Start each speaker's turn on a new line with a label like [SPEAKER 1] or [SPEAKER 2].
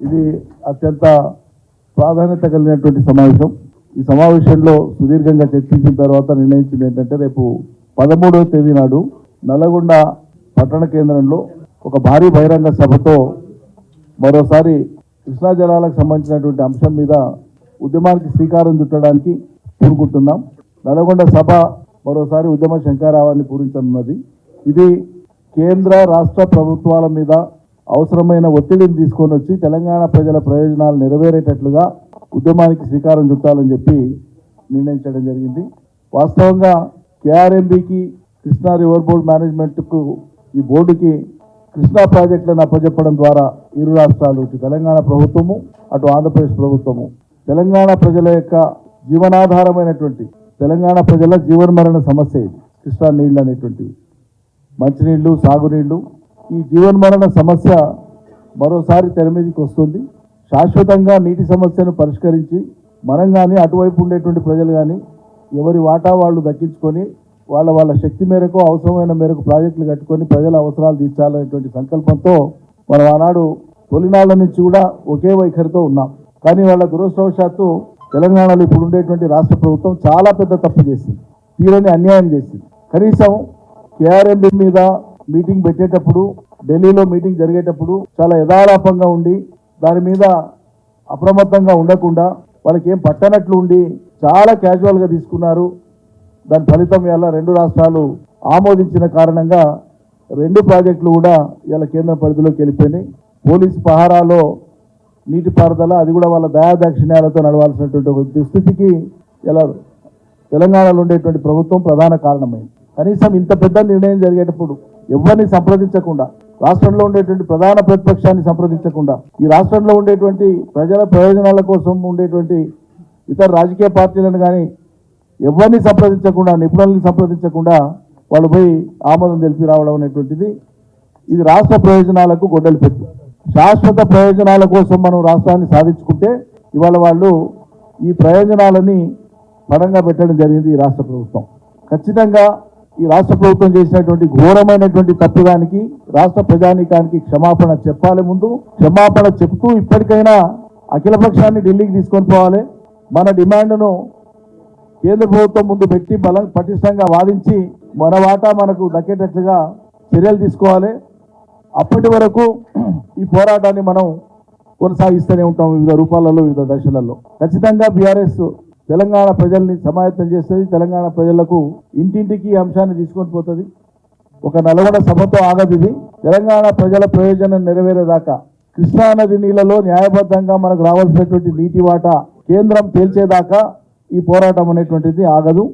[SPEAKER 1] ఇది అత్యంత ప్రాధాన్యత కలిగినటువంటి సమావేశం. ఈ సమావేశంలో సుదీర్ఘంగా చర్చించిన తర్వాత నిర్ణయించింది ఏంటంటే రేపు పదమూడవ తేదీ నాడు నల్లగొండ పట్టణ కేంద్రంలో ఒక భారీ బహిరంగ సభతో మరోసారి కృష్ణా జలాలకు సంబంధించినటువంటి అంశం మీద ఉద్యమానికి శ్రీకారం చుట్టడానికి పూనుకుంటున్నాం నల్గొండ సభ మరోసారి ఉద్యమ శంకారావాన్ని పూరించనున్నది. ఇది కేంద్ర రాష్ట్ర ప్రభుత్వాల మీద అవసరమైన ఒత్తిడిని తీసుకొని వచ్చి తెలంగాణ ప్రజల ప్రయోజనాలు నెరవేరేటట్లుగా ఉద్యమానికి శ్రీకారం చుట్టాలని చెప్పి నిర్ణయించడం జరిగింది. వాస్తవంగా కేఆర్ఎంబికి కృష్ణా రివర్ బోర్డ్ మేనేజ్మెంట్కు ఈ బోర్డుకి కృష్ణా ప్రాజెక్టులను అప్పజెప్పడం ద్వారా ఇరు రాష్ట్రాలు ఇటు తెలంగాణ ప్రభుత్వము అటు ఆంధ్రప్రదేశ్ ప్రభుత్వము తెలంగాణ ప్రజల యొక్క జీవనాధారమైనటువంటి తెలంగాణ ప్రజల జీవనమరణ సమస్య ఇది. కృష్ణా నీళ్ళు అనేటువంటివి. మంచినీళ్ళు సాగునీళ్ళు ఈ జీవన్మరణ సమస్య మరోసారి తెర మీదకి వస్తుంది. శాశ్వతంగా నీటి సమస్యను పరిష్కరించి మనం కానీ అటువైపు ఉండేటువంటి ప్రజలు కానీ ఎవరి వాటా వాళ్ళు దక్కించుకొని వాళ్ళ వాళ్ళ శక్తి మేరకు అవసరమైన మేరకు ప్రాజెక్టులు కట్టుకొని ప్రజల అవసరాలు తీర్చాలనేటువంటి సంకల్పంతో మనం ఆనాడు తొలినాళ్ళ నుంచి కూడా ఒకే వైఖరితో ఉన్నాం. కానీ వాళ్ళ దురదృష్టవశాత్తు తెలంగాణలో ఇప్పుడు ఉండేటువంటి రాష్ట్ర ప్రభుత్వం చాలా పెద్ద తప్పు చేసింది. తీరని అన్యాయం చేసింది. కనీసం కేఆర్ఎంబి మీద మీటింగ్ పెట్టేటప్పుడు ఢిల్లీలో మీటింగ్ జరిగేటప్పుడు చాలా యథాలాపంగా ఉండి దాని మీద అప్రమత్తంగా ఉండకుండా వాళ్ళకి ఏం పట్టనట్లు ఉండి చాలా క్యాజువల్గా తీసుకున్నారు. దాని ఫలితం ఇలా రెండు రాష్ట్రాలు ఆమోదించిన కారణంగా రెండు ప్రాజెక్టులు కూడా ఇలా కేంద్ర పరిధిలోకి వెళ్ళిపోయినాయి. పోలీసు పహారాలో నీటిపారుదల అది కూడా వాళ్ళ దయాదాక్షిణ్యాలతో నడవాల్సినటువంటి ఒక దుస్థితికి ఇలా తెలంగాణలో ఉండేటువంటి ప్రభుత్వం ప్రధాన కారణమైంది. కనీసం ఇంత పెద్ద నిర్ణయం జరిగేటప్పుడు ఎవరిని సంప్రదించకుండా రాష్ట్రంలో ఉండేటువంటి ప్రధాన ప్రతిపక్షాన్ని సంప్రదించకుండా ఈ రాష్ట్రంలో ఉండేటువంటి ప్రజల ప్రయోజనాల కోసం ఉండేటువంటి ఇతర రాజకీయ పార్టీలను కానీ ఎవరిని సంప్రదించకుండా నిపుణుల్ని సంప్రదించకుండా వాళ్ళు పోయి ఆమోదం తెలిపి రావడం అనేటువంటిది ఇది రాష్ట్ర ప్రయోజనాలకు గొడ్డలు పెట్టు. శాశ్వత ప్రయోజనాల కోసం మనం రాష్ట్రాన్ని సాధించుకుంటే ఇవాళ వాళ్ళు ఈ ప్రయోజనాలని పడంగా పెట్టడం జరిగింది ఈ రాష్ట్ర ప్రభుత్వం. ఖచ్చితంగా ఈ రాష్ట్ర ప్రభుత్వం చేసినటువంటి ఘోరమైనటువంటి తప్పుదానికి రాష్ట్ర ప్రజానీకానికి క్షమాపణ చెప్పాలి ముందు. క్షమాపణ చెప్తూ ఇప్పటికైనా అఖిల పక్షాన్ని ఢిల్లీకి తీసుకొని పోవాలి. మన డిమాండ్ను కేంద్ర ప్రభుత్వం ముందు పెట్టి బలం పటిష్టంగా వాదించి మన వాటా మనకు దక్కేటట్లుగా చర్యలు తీసుకోవాలి. అప్పటి వరకు ఈ పోరాటాన్ని మనం కొనసాగిస్తూనే ఉంటాం వివిధ రూపాలలో వివిధ దశలలో. ఖచ్చితంగా బీఆర్ఎస్ తెలంగాణ ప్రజల్ని సమాయత్తం చేస్తుంది తెలంగాణ ప్రజలకు ఇంటింటికి అంశాన్ని తీసుకొని పోతుంది. ఒక నల్గొండ సభతో ఆగదిది ఇది. తెలంగాణ ప్రజల ప్రయోజనం నెరవేరేదాకా కృష్ణానది నీళ్ళలో న్యాయబద్ధంగా మనకు రావాల్సినటువంటి నీటి వాటా కేంద్రం తేల్చేదాకా ఈ పోరాటం అనేటువంటిది ఆగదు.